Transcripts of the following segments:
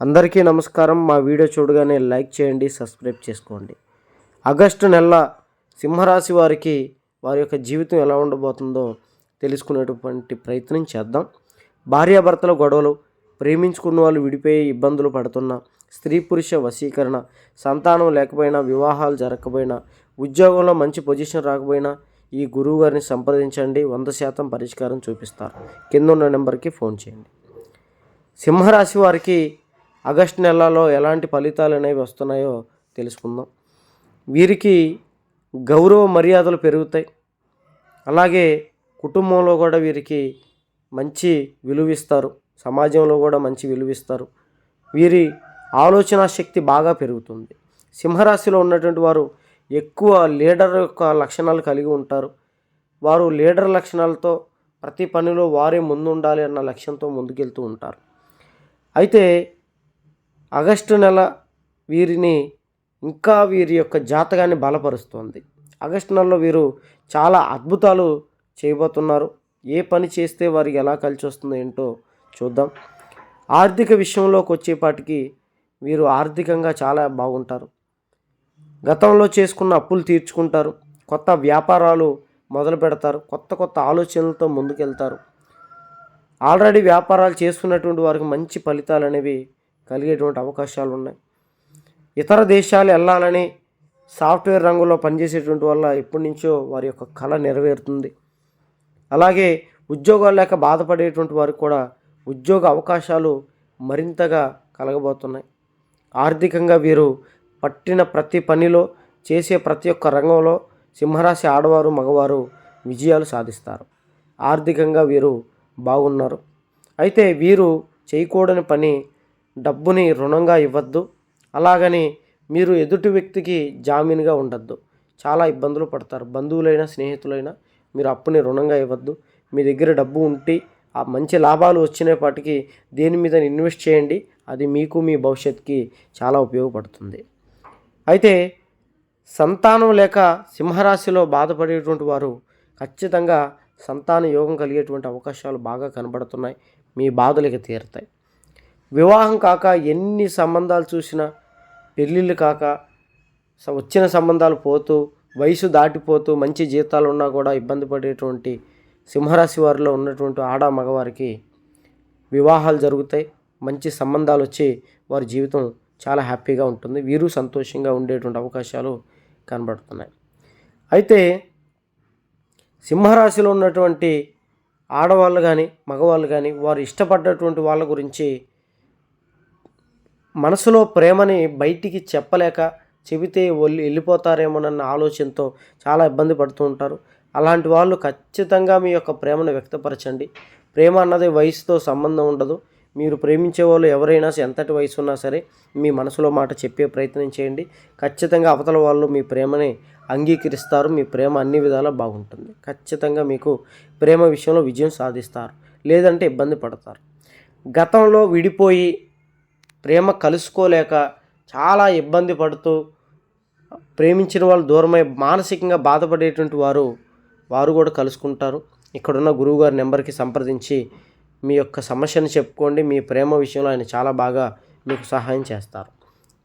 అందరికీ నమస్కారం. మా వీడియో చూడగానే లైక్ చేయండి సబ్స్క్రైబ్ చేసుకోండి. ఆగస్టు నెల సింహరాశి వారికి వారి యొక్క జీవితం ఎలా ఉండబోతుందో తెలుసుకునేటువంటి ప్రయత్నం చేద్దాం. భార్యాభర్తల గొడవలు ప్రేమించుకున్న వాళ్ళు విడిపోయి ఇబ్బందులు పడుతున్న స్త్రీ పురుష వశీకరణ సంతానం లేకపోయినా వివాహాలు జరగకపోయినా ఉద్యోగంలో మంచి పొజిషన్ రాకపోయినా ఈ గురువు గారిని సంప్రదించండి. వంద శాతం పరిష్కారం చూపిస్తారు. కింద ఉన్న నెంబర్కి ఫోన్ చేయండి. సింహరాశి వారికి ఆగస్ట్ నెలలో ఎలాంటి ఫలితాలు అనేవి వస్తున్నాయో తెలుసుకుందాం. వీరికి గౌరవ మర్యాదలు పెరుగుతాయి. అలాగే కుటుంబంలో కూడా వీరికి మంచి విలువిస్తారు. సమాజంలో కూడా మంచి విలువిస్తారు. వీరి ఆలోచన శక్తి బాగా పెరుగుతుంది. సింహరాశిలో ఉన్నటువంటి వారు ఎక్కువ లీడర్ యొక్క లక్షణాలు కలిగి ఉంటారు. వారు లీడర్ లక్షణాలతో ప్రతి పనిలో వారే ముందుండాలి అన్న లక్ష్యంతో ముందుకెళ్తూ ఉంటారు. అయితే ఆగస్టు నెల వీరిని ఇంకా వీరి యొక్క జాతకాన్ని బలపరుస్తుంది. ఆగస్టు నెలలో వీరు చాలా అద్భుతాలు చేయబోతున్నారు. ఏ పని చేస్తే వారికి ఎలా కలిసి వస్తుందో ఏంటో చూద్దాం. ఆర్థిక విషయంలోకి వచ్చేపాటికి వీరు ఆర్థికంగా చాలా బాగుంటారు. గతంలో చేసుకున్న అప్పులు తీర్చుకుంటారు. కొత్త వ్యాపారాలు మొదలు పెడతారు. కొత్త కొత్త ఆలోచనలతో ముందుకెళ్తారు. ఆల్రెడీ వ్యాపారాలు చేసుకున్నటువంటి వారికి మంచి ఫలితాలు అనేవి కలిగేటువంటి అవకాశాలు ఉన్నాయి ఇతర దేశాలు వెళ్ళాలని సాఫ్ట్వేర్ రంగంలో పనిచేసేటువంటి వల్ల ఎప్పటి నుంచో వారి యొక్క కళ నెరవేరుతుంది. అలాగే ఉద్యోగాలు లేక బాధపడేటువంటి వారికి కూడా ఉద్యోగ అవకాశాలు మరింతగా కలగబోతున్నాయి. ఆర్థికంగా వీరు పట్టిన ప్రతి పనిలో చేసే ప్రతి ఒక్క రంగంలో సింహరాశి ఆడవారు మగవారు విజయాలు సాధిస్తారు. ఆర్థికంగా వీరు బాగున్నారు. అయితే వీరు చేయకూడని పని డబ్బుని రుణంగా ఇవ్వద్దు. అలాగని మీరు ఎదుటి వ్యక్తికి జామీనుగా ఉండద్దు. చాలా ఇబ్బందులు పడతారు. బంధువులైనా స్నేహితులైనా మీరు అప్పుని రుణంగా ఇవ్వద్దు. మీ దగ్గర డబ్బు ఉంటే ఆ మంచి లాభాలు వచ్చినప్పటికీ దేని మీద ఇన్వెస్ట్ చేయండి. అది మీకు మీ భవిష్యత్తుకి చాలా ఉపయోగపడుతుంది. అయితే సంతానం లేక సింహరాశిలో బాధపడేటువంటి వారు ఖచ్చితంగా సంతాన యోగం కలిగేటువంటి అవకాశాలు బాగా కనబడుతున్నాయి. మీ బాధలకి తీరుతాయి. వివాహం కాక ఎన్ని సంబంధాలు చూసినా పెళ్ళిళ్ళు కాక వచ్చిన సంబంధాలు పోతూ వయసు దాటిపోతూ మంచి జీతాలు ఉన్నా కూడా ఇబ్బంది పడేటువంటి సింహరాశి వారిలో ఉన్నటువంటి ఆడ మగవారికి వివాహాలు జరుగుతాయి. మంచి సంబంధాలు వచ్చి వారి జీవితం చాలా హ్యాపీగా ఉంటుంది. వీరు సంతోషంగా ఉండేటువంటి అవకాశాలు కనబడుతున్నాయి. అయితే సింహరాశిలో ఉన్నటువంటి ఆడవాళ్ళు కానీ మగవాళ్ళు కానీ వారు ఇష్టపడ్డటువంటి వాళ్ళ గురించి మనసులో ప్రేమని బయటికి చెప్పలేక చెబితే వాళ్ళు వెళ్ళిపోతారేమోనన్న ఆలోచనతో చాలా ఇబ్బంది పడుతూ ఉంటారు. అలాంటి వాళ్ళు ఖచ్చితంగా మీ యొక్క ప్రేమను వ్యక్తపరచండి. ప్రేమ అన్నది వయసుతో సంబంధం ఉండదు. మీరు ప్రేమించే వాళ్ళు ఎవరైనా సరే, ఎంతటి వయసు ఉన్నా సరే మీ మనసులో మాట చెప్పే ప్రయత్నం చేయండి. ఖచ్చితంగా అవతల వాళ్ళు మీ ప్రేమని అంగీకరిస్తారు. మీ ప్రేమ అన్ని విధాలా బాగుంటుంది. ఖచ్చితంగా మీకు ప్రేమ విషయంలో విజయం సాధిస్తారు. లేదంటే ఇబ్బంది పడతారు. గతంలో విడిపోయి ప్రేమ కలుసుకోలేక చాలా ఇబ్బంది పడుతూ ప్రేమించిన వాళ్ళు దూరమై మానసికంగా బాధపడేటువంటి వారు వారు కూడా కలుసుకుంటారు. ఇక్కడున్న గురువుగారి నెంబర్కి సంప్రదించి మీ యొక్క సమస్యను చెప్పుకోండి. మీ ప్రేమ విషయంలో ఆయన చాలా బాగా మీకు సహాయం చేస్తారు.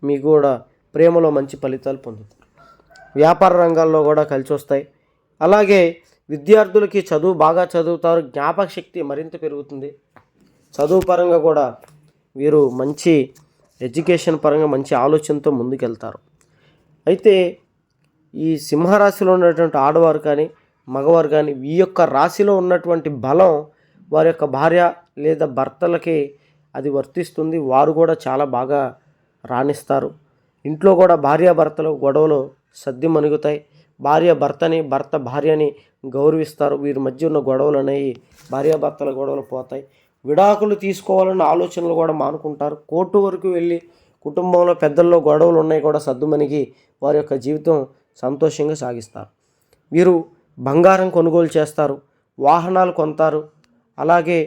మీకు కూడా ప్రేమలో మంచి ఫలితాలు పొందుతారు. వ్యాపార రంగాల్లో కూడా కలిసి వస్తాయి. అలాగే విద్యార్థులకి చదువు బాగా చదువుతారు. జ్ఞాపక శక్తి మరింత పెరుగుతుంది. చదువు పరంగా కూడా వీరు మంచి ఎడ్యుకేషన్ పరంగా మంచి ఆలోచనతో ముందుకెళ్తారు. అయితే ఈ సింహరాశిలో ఉన్నటువంటి ఆడవారు కానీ మగవారు కానీ ఈ యొక్క రాశిలో ఉన్నటువంటి బలం వారి యొక్క భార్య లేదా భర్తలకి అది వర్తిస్తుంది. వారు కూడా చాలా బాగా రాణిస్తారు. ఇంట్లో కూడా భార్యాభర్తలు గొడవలు సద్ది మణుగుతాయి. భార్య భర్తని భర్త భార్యని గౌరవిస్తారు. వీరి మధ్య ఉన్న గొడవలు అనేవి భార్యాభర్తల గొడవలు పోతాయి. విడాకులు తీసుకోవాలన్న ఆలోచనలు కూడా మానుకుంటారు. కోర్టు వరకు వెళ్ళి కుటుంబంలో పెద్దల్లో గొడవలు ఉన్నాయి కూడా సర్దుమణికి వారి యొక్క జీవితం సంతోషంగా సాగిస్తారు. వీరు బంగారం కొనుగోలు చేస్తారు వాహనాలు కొంటారు అలాగే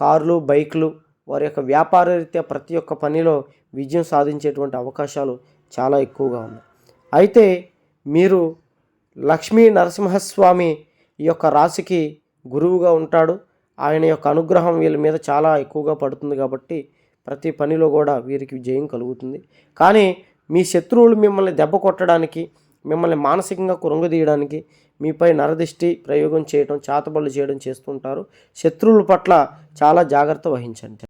కార్లు బైక్లు వారి యొక్క వ్యాపార రీత్యా ప్రతి ఒక్క పనిలో విజయం సాధించేటువంటి అవకాశాలు చాలా ఎక్కువగా ఉన్నాయి. అయితే మీరు లక్ష్మీ నరసింహస్వామి ఈ యొక్క రాశికి గురువుగా ఉంటాడు. ఆయన యొక్క అనుగ్రహం వీళ్ళ మీద చాలా ఎక్కువగా పడుతుంది కాబట్టి ప్రతి పనిలో కూడా వీరికి విజయం కలుగుతుంది. కానీ మీ శత్రువులు మిమ్మల్ని దెబ్బ కొట్టడానికి మిమ్మల్ని మానసికంగా కురంగదీయడానికి మీపై నరదిష్టి ప్రయోగం చేయడం చాతబడులు చేయడం చేస్తుంటారు. శత్రువుల పట్ల చాలా జాగ్రత్త వహించండి.